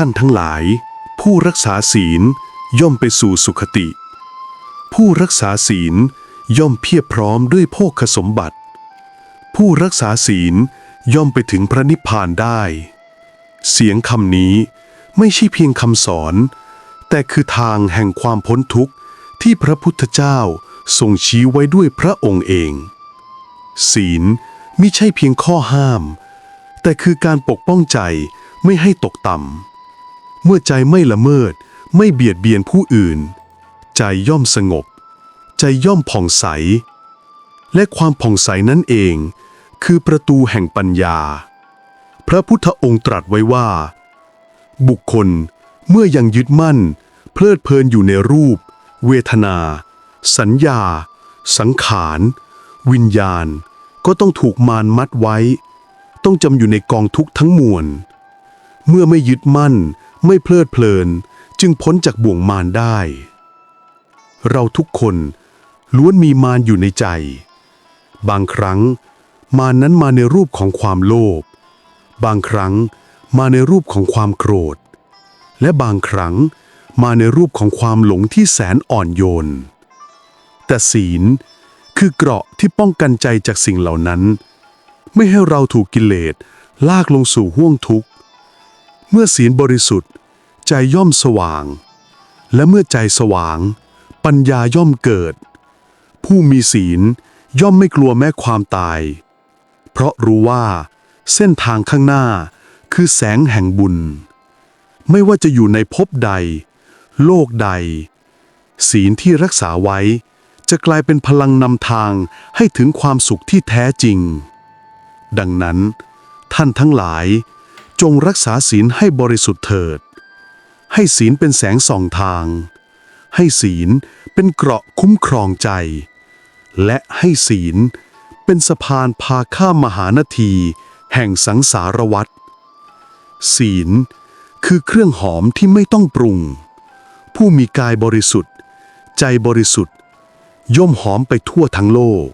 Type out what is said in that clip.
ท่านทั้งหลาย ผู้รักษาศีลย่อมไปสู่สุขติ ผู้รักษาศีลย่อมเพียบพร้อมด้วยโภคสมบัติ ผู้รักษาศีลย่อมไปถึงพระนิพพานได้ เสียงคำนี้ไม่ใช่เพียงคำสอน แต่คือทางแห่งความพ้นทุกข์ที่พระพุทธเจ้าทรงชี้ไว้ด้วยพระองค์เอง ศีลมิใช่เพียงข้อห้าม แต่คือการปกป้องใจไม่ให้ตกต่ำ เมื่อใจไม่ละเมิด ไม่เบียดเบียนผู้อื่น ใจย่อมสงบ ใจย่อมผ่องใส และความผ่องใสนั่นเอง คือประตูแห่งปัญญา พระพุทธองค์ตรัสไว้ว่า บุคคลเมื่อยังยึดมั่น เพลิดเพลินอยู่ในรูป เวทนา สัญญา สังขาร วิญญาณ ก็ต้องถูกมารมัดไว้ ต้องจำอยู่ในกองทุกข์ทั้งมวลเมื่อไม่ยึดมั่น ไม่เพลิดเพลินจึงพ้นจากบ่วงมารได้ เราทุกคนล้วนมีมารอยู่ในใจ บางครั้ง มารนั้นมาในรูปของความโลภ บางครั้งมาในรูปของความโกรธ และบางครั้งมาในรูปของความหลงที่แสนอ่อนโยน แต่ศีลคือเกราะที่ป้องกันใจจากสิ่งเหล่านั้น ไม่ให้เราถูกกิเลสลากลงสู่ห้วงทุกข์ เมื่อศีลบริสุทธิ์ ใจย่อมสว่าง และเมื่อใจสว่าง ปัญญาย่อมเกิด ผู้มีศีลย่อมไม่กลัวแม้ความตาย เพราะรู้ว่า เส้นทางข้างหน้าคือแสงแห่งบุญ ไม่ว่าจะอยู่ในภพใด โลกใด ศีลที่รักษาไว้ จะกลายเป็นพลังนำทางให้ถึงความสุขที่แท้จริง ดังนั้น ท่านทั้งหลาย จงรักษาศีลให้บริสุทธิ์เถิด ให้ศีลเป็นแสงส่องทาง ให้ศีลเป็นเกราะคุ้มครองใจ และให้ศีลเป็นสะพานพาข้ามมหานาที แห่งสังสารวัฏศีลคือเครื่องหอมที่ไม่ต้องปรุง ผู้มีกายบริสุทธิ์ ใจบริสุทธิ์ ย่อมหอมไปทั่วทั้งโลก